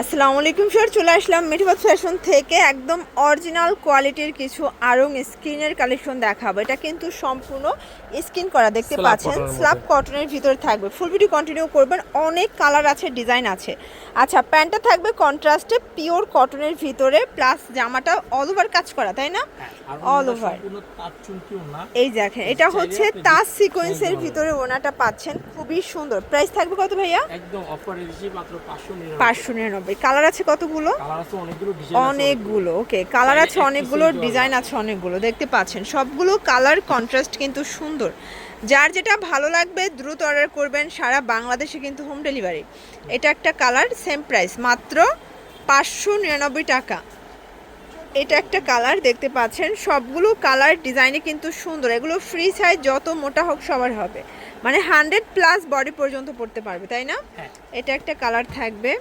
আসসালামু আলাইকুম স্যার চলে আসলাম মিঠবাদ ফ্যাশন থেকে। একদম অরিজিনাল কোয়ালিটির কিছু আরং স্ক্রিনের কালেকশন দেখাবো। এটা কিন্তু সম্পূর্ণ স্কিন করা দেখতে পাচ্ছেন? স্ল্যাব কটনের ভিতরে থাকবে। ফুল ভিডিও কন্টিনিউ করবেন। অনেক কালার আছে ডিজাইন আছে। আচ্ছা প্যান্টটা থাকবে কন্ট্রাস্টে পিওর কটনের ভিতরে প্লাস জামাটা অল ওভার কাজ করা তাই না? অল ওভার এই দেখেন এটা হচ্ছে তাজ সিকোয়েন্সের ভিতরে ওনাটা পাচ্ছেন। খুবই সুন্দর। প্রাইস থাকবে কত ভাইয়া? একদম অফারে মাত্র 599 পাঁচশো নিরানব্বই। কালার আছে কতগুলো? অনেকগুলো ওকে কালার আছে অনেকগুলো ডিজাইন আছে। অনেকগুলো দেখতে পাচ্ছেন। সবগুলো কালার কন্ট্রাস্ট কিন্তু সুন্দর। যার যেটা ভালো লাগবে দ্রুত অর্ডার করবেন সারা বাংলাদেশে কিন্তু হোম ডেলিভারি এটা একটা কালার সেম প্রাইস মাত্র পাঁচশো নিরানব্বই টাকা। এটা একটা কালার দেখতে পাচ্ছেন। সবগুলো কালার ডিজাইনে কিন্তু সুন্দর। এগুলো ফ্রি সাইজ যত মোটা হোক সবার হবে। মানে হান্ড্রেড প্লাস বডি পর্যন্ত পড়তে পারবে তাই না? হ্যাঁ। এটা একটা কালার থাকবে।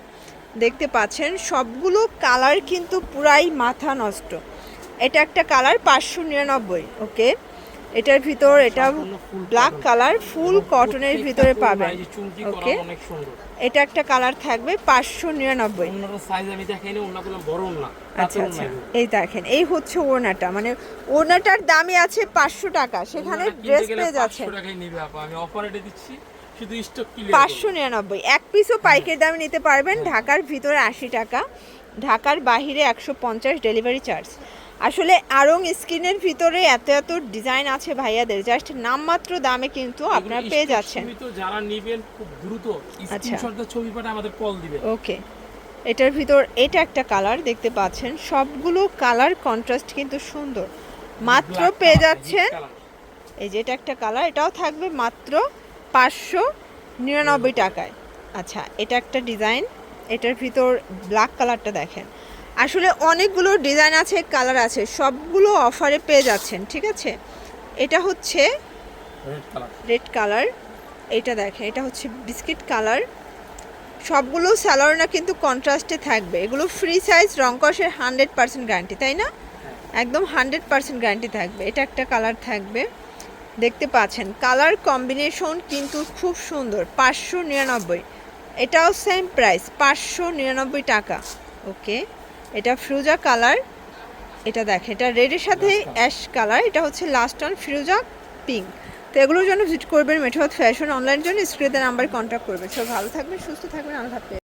দেখতে পাচ্ছেন সবগুলো কালার কিন্তু পুরাই মাথা নষ্ট। এটা একটা কালার পাঁচশো নিরানব্বই ওকে? এটার ভিতর এটা ব্ল্যাক কালার ফুল কটনের ভিতরে পাবেন ওকে? এটা একটা কালার থাকবে পাঁচশো নিরানব্বই। আচ্ছা আচ্ছা। এই দেখেন এই হচ্ছে ওড়নাটা মানে ওড়নাটার দামই আছে পাঁচশো টাকা সেখানে ড্রেস পেয়ে যাচ্ছেন। শুধু স্টক ক্লিয়ার পাঁচশো নিরানব্বই। এক পিসও পাইকারি দামে নিতে পারবেন ঢাকার ভিতরে আশি টাকা ঢাকার বাহিরে একশো পঞ্চাশ ডেলিভারি চার্জ আসলে আরং স্ক্রিনের ভিতরে এত এত ডিজাইন আছে ভাইয়াদের জাস্ট নামমাত্র দামে কিন্তু আপনারা পেয়ে যাচ্ছেন। তো যারা নেবেন খুব দ্রুত আচ্ছা। স্ক্রিনশট ছবি পাঠিয়ে আমাদের কল দিবেন। ওকে। এটার ভিতর এটা একটা কালার দেখতে পাচ্ছেন। সবগুলো কালার কন্ট্রাস্ট কিন্তু সুন্দর। মাত্র পেয়ে যাচ্ছেন। এই যে এটা একটা কালার এটাও থাকবে মাত্র পাঁচশো নিরানব্বই টাকায়। আচ্ছা এটা একটা ডিজাইন এটার ভিতর ব্ল্যাক কালারটা দেখেন। আসলে অনেকগুলো ডিজাইন আছে কালার আছে সবগুলো অফারে পেয়ে যাচ্ছেন ঠিক আছে? এটা হচ্ছে রেড কালার এটা দেখেন এটা হচ্ছে বিস্কিট কালার। সবগুলো স্যালোনা কিন্তু কন্ট্রাস্টে থাকবে। এগুলো ফ্রি সাইজ রংকসের হান্ড্রেড পার্সেন্ট গ্যারান্টি তাই না? একদম হান্ড্রেড পার্সেন্ট গ্যারান্টি থাকবে। এটা একটা কালার থাকবে। দেখতে পাচ্ছেন। কালার কম্বিনেশন কিন্তু খুব সুন্দর পাঁচশো নিরানব্বই। এটাও সেম প্রাইস পাঁচশো নিরানব্বই টাকা। ওকে এটা ফ্রুজা কালার এটা দেখেন এটা রেডের সাথে অ্যাশ কালার এটা হচ্ছে লাস্ট অন ফিরোজা পিঙ্ক তো এগুলোর জন্য ভিজিট করবেন মেঠোয়াত ফ্যাশন অনলাইন জন্য স্ক্রিনের নাম্বার কন্ট্যাক্ট করবেন। সব ভালো থাকবেন সুস্থ থাকবেন আল্লাহ হাফেজ।